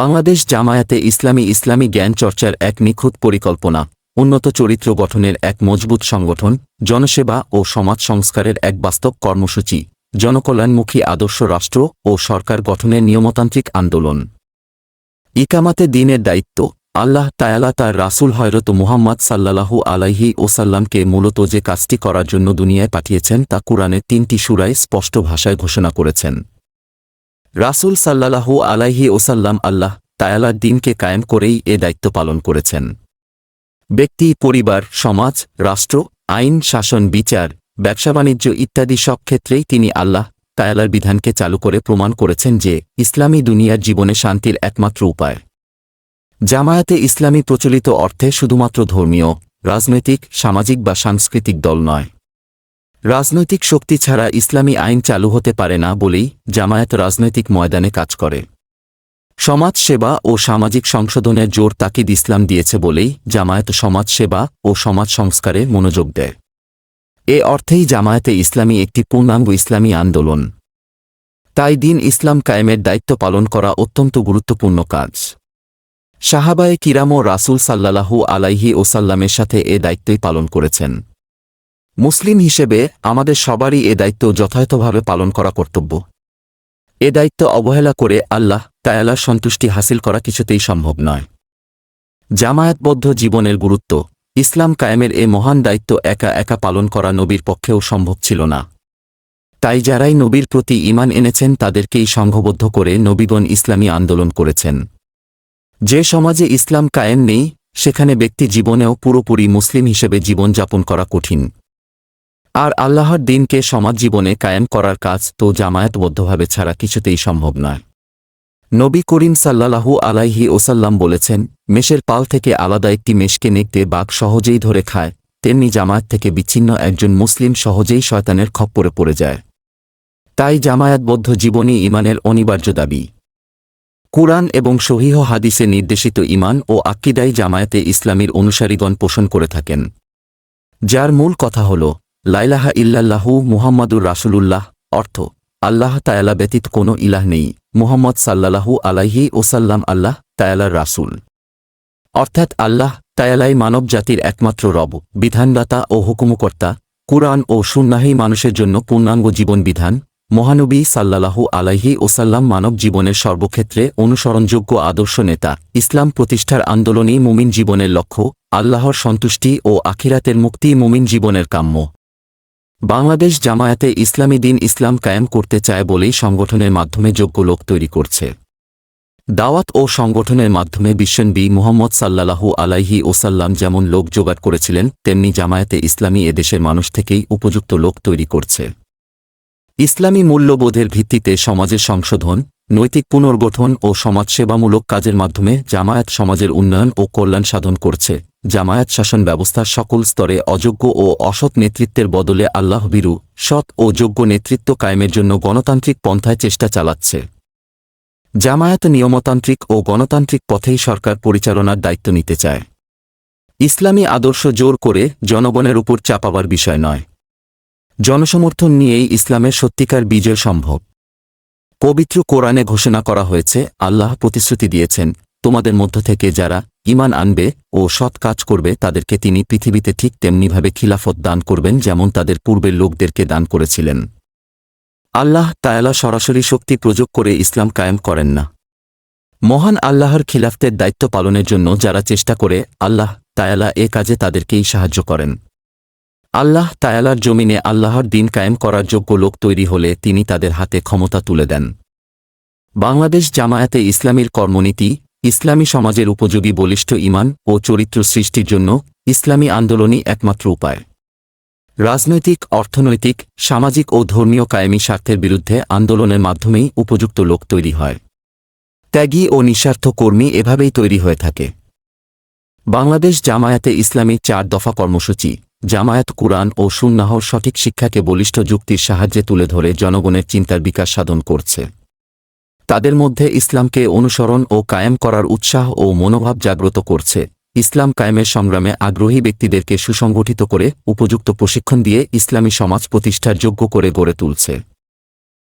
বাংলাদেশ জামায়াতে ইসলামী ইসলামী জ্ঞান চর্চার এক নিখুঁত পরিকল্পনা, উন্নত চরিত্র গঠনের এক মজবুত সংগঠন, জনসেবা ও সমাজ সংস্কারের এক বাস্তব কর্মসূচি, জনকল্যাণমুখী আদর্শ রাষ্ট্র ও সরকার গঠনের নিয়মতান্ত্রিক আন্দোলন। ইকামাতে দিনের দায়িত্ব, আল্লাহ তায়ালা তার রাসুল হয়রত মুহাম্মদ সাল্লাল্লাহু আলাইহি ওসাল্লামকে মূলত যে কাজটি করার জন্য দুনিয়ায় পাঠিয়েছেন তা কুরআনের তিনটি সুরায় স্পষ্ট ভাষায় ঘোষণা করেছেন। রাসুল সাল্লাল্লাহু আলাইহি ওসাল্লাম আল্লাহ তায়ালার দিনকে কায়েম করেই এ দায়িত্ব পালন করেছেন। ব্যক্তি, পরিবার, সমাজ, রাষ্ট্র, আইন, শাসন, বিচার, ব্যবসা, বাণিজ্য ইত্যাদি সব ক্ষেত্রেই তিনি আল্লাহ তায়ালার বিধানকে চালু করে প্রমাণ করেছেন যে ইসলামী দুনিয়ার জীবনে শান্তির একমাত্র উপায়। জামায়াতে ইসলামী প্রচলিত অর্থে শুধুমাত্র ধর্মীয়, রাজনৈতিক, সামাজিক বা সাংস্কৃতিক দল নয়। রাজনৈতিক শক্তি ছাড়া ইসলামী আইন চালু হতে পারে না বলেই জামায়াত রাজনৈতিক ময়দানে কাজ করে। সমাজ সেবা ও সামাজিক সংশোধনের জোর তাকিদ ইসলাম দিয়েছে বলেই জামায়াত সমাজ সেবা ও সমাজ সংস্কারে মনোযোগ দেয়। এ অর্থেই জামায়াতে ইসলামী একটি পূর্ণাঙ্গ ইসলামী আন্দোলন। তাই দিন ইসলাম কায়েমের দায়িত্ব পালন করা অত্যন্ত গুরুত্বপূর্ণ কাজ। সাহাবায়ে কিরাম ও রাসুল সাল্লাল্লাহু আলাইহি ওসাল্লামের সাথে এ দায়িত্বই পালন করেছেন। মুসলিম হিসেবে আমাদের সবারই এ দায়িত্ব যথাযথভাবে পালন করা কর্তব্য। এ দায়িত্ব অবহেলা করে আল্লাহ তায়ালার সন্তুষ্টি হাসিল করা কিছুতেই সম্ভব নয়। জামায়াতবদ্ধ জীবনের গুরুত্ব, ইসলাম কায়েমের এ মহান দায়িত্ব একা একা পালন করা নবীর পক্ষেও সম্ভব ছিল না। তাই যারাই নবীর প্রতি ইমান এনেছেন, তাদেরকেই সংঘবদ্ধ করে নবীগণ ইসলামী আন্দোলন করেছেন। যে সমাজে ইসলাম কায়েম নেই, সেখানে ব্যক্তি জীবনেও পুরোপুরি মুসলিম হিসেবে জীবনযাপন করা কঠিন। আর আল্লাহর দিনকে সমাজ জীবনে কায়েম করার কাজ তো জামায়াতবদ্ধভাবে ছাড়া কিছুতেই সম্ভব নয়। নবী করিম সাল্লাল্লাহু আলাইহি ওসাল্লাম বলেছেন মেষের পাল থেকে আলাদা একটি মেষকে নেকতে বাঘ সহজেই ধরে খায়, তেমনি জামায়াত থেকে বিচ্ছিন্ন একজন মুসলিম সহজেই শয়তানের খপ্পরে পড়ে যায়। তাই জামায়াতবদ্ধ জীবনই ইমানের অনিবার্য দাবি। কুরআন এবং সহিহ হাদিসে নির্দেশিত ইমান ও আক্কিদাই জামায়াতে ইসলামীর অনুসারীগণ পোষণ করে থাকেন। যার মূল কথা হল লাইলাহা ইল্লাল্লাহু মুহাম্মাদুর রাসূলুল্লাহ, অর্থ, আল্লাহ তায়ালা ব্যতীত কোনো ইলাহ নেই, মুহাম্মদ সাল্লাল্লাহু আলাইহি ওসাল্লাম আল্লাহ তায়ালার রাসূল। অর্থাৎ আল্লাহ তায়ালাই মানব জাতির একমাত্র রব, বিধানদাতা ও হুকুমকর্তা, কুরআন ও সুন্নাহেই মানুষের জন্য পূর্ণাঙ্গ জীবন বিধান, মহানবী সাল্লাল্লাহু আলাইহি ওসাল্লাম মানব জীবনের সর্বক্ষেত্রে অনুসরণযোগ্য আদর্শ নেতা, ইসলাম প্রতিষ্ঠার আন্দোলনই মুমিন জীবনের লক্ষ্য, আল্লাহর সন্তুষ্টি ও আখিরাতের মুক্তি মুমিন জীবনের কাম্য। বাংলাদেশ জামায়াতে ইসলামী দিন ইসলাম কায়েম করতে চায় বলেই সংগঠনের মাধ্যমে যোগ্য লোক তৈরি করছে। দাওয়াত ও সংগঠনের মাধ্যমে বিশ্বনবী মোহাম্মদ সাল্লাহু আলাইহি ওসাল্লাম যেমন লোক জোগাড় করেছিলেন, তেমনি জামায়াতে ইসলামী এদেশের মানুষ থেকেই উপযুক্ত লোক তৈরি করছে। ইসলামী মূল্যবোধের ভিত্তিতে সমাজের সংশোধন নৈতিক পুনর্গঠন ও সমাজসেবামূলক কাজের মাধ্যমে জামায়াত সমাজের উন্নয়ন ও কল্যাণ সাধন করছে। জামায়াত শাসন ব্যবস্থার সকল স্তরে অযোগ্য ও অসৎ নেতৃত্বের বদলে আল্লাহবিরু সৎ ও যোগ্য নেতৃত্ব কায়েমের জন্য গণতান্ত্রিক পন্থায় চেষ্টা চালাচ্ছে। জামায়াত নিয়মতান্ত্রিক ও গণতান্ত্রিক পথেই সরকার পরিচালনার দায়িত্ব নিতে চায়। ইসলামী আদর্শ জোর করে জনগণের উপর চাপাবার বিষয় নয়। জনসমর্থন নিয়েই ইসলামের সত্যিকার বিজয় সম্ভব। পবিত্র কোরআনে ঘোষণা করা হয়েছে, আল্লাহ প্রতিশ্রুতি দিয়েছেন, তোমাদের মধ্য থেকে যারা ইমান আনবে ও সৎ কাজ করবে, তাদেরকে তিনি পৃথিবীতে ঠিক তেমনিভাবে খিলাফত দান করবেন যেমন তাদের পূর্বের লোকদেরকে দান করেছিলেন। আল্লাহ তায়ালা সরাসরি শক্তি প্রযোগ করে ইসলাম কায়েম করেন না। মহান আল্লাহর খিলাফতের দায়িত্ব পালনের জন্য যারা চেষ্টা করে, আল্লাহ তায়ালা এ কাজে তাদেরকেই সাহায্য করেন। আল্লাহ তায়ালার জমিনে আল্লাহর দিন কায়েম করার যোগ্য লোক তৈরি হলে তিনি তাদের হাতে ক্ষমতা তুলে দেন। বাংলাদেশ জামায়াতে ইসলামীর কর্মনীতি, ইসলামী সমাজের উপযোগী বলিষ্ঠ ইমান ও চরিত্র সৃষ্টির জন্য ইসলামী আন্দোলনই একমাত্র উপায়। রাজনৈতিক, অর্থনৈতিক, সামাজিক ও ধর্মীয় কায়েমী স্বার্থের বিরুদ্ধে আন্দোলনের মাধ্যমেই উপযুক্ত লোক তৈরি হয়। ত্যাগী ও নিঃস্বার্থ কর্মী এভাবেই তৈরি হয়ে থাকে। বাংলাদেশ জামায়াতে ইসলামী চার দফা কর্মসূচি জামায়াত কুরআন ও সুন্নাহ সঠিক শিক্ষাকে বলিষ্ঠ যুক্তির সাহায্যে তুলে ধরে জনগণের চিন্তার বিকাশ সাধন করছে। তাদের মধ্যে ইসলামকে অনুসরণ ও কায়েম করার উৎসাহ ও মনোভাব জাগ্রত করছে। ইসলাম কায়েমের সংগ্রামে আগ্রহী ব্যক্তিদেরকে সুসংগঠিত করে উপযুক্ত প্রশিক্ষণ দিয়ে ইসলামী সমাজ প্রতিষ্ঠার যোগ্য করে গড়ে তুলছে।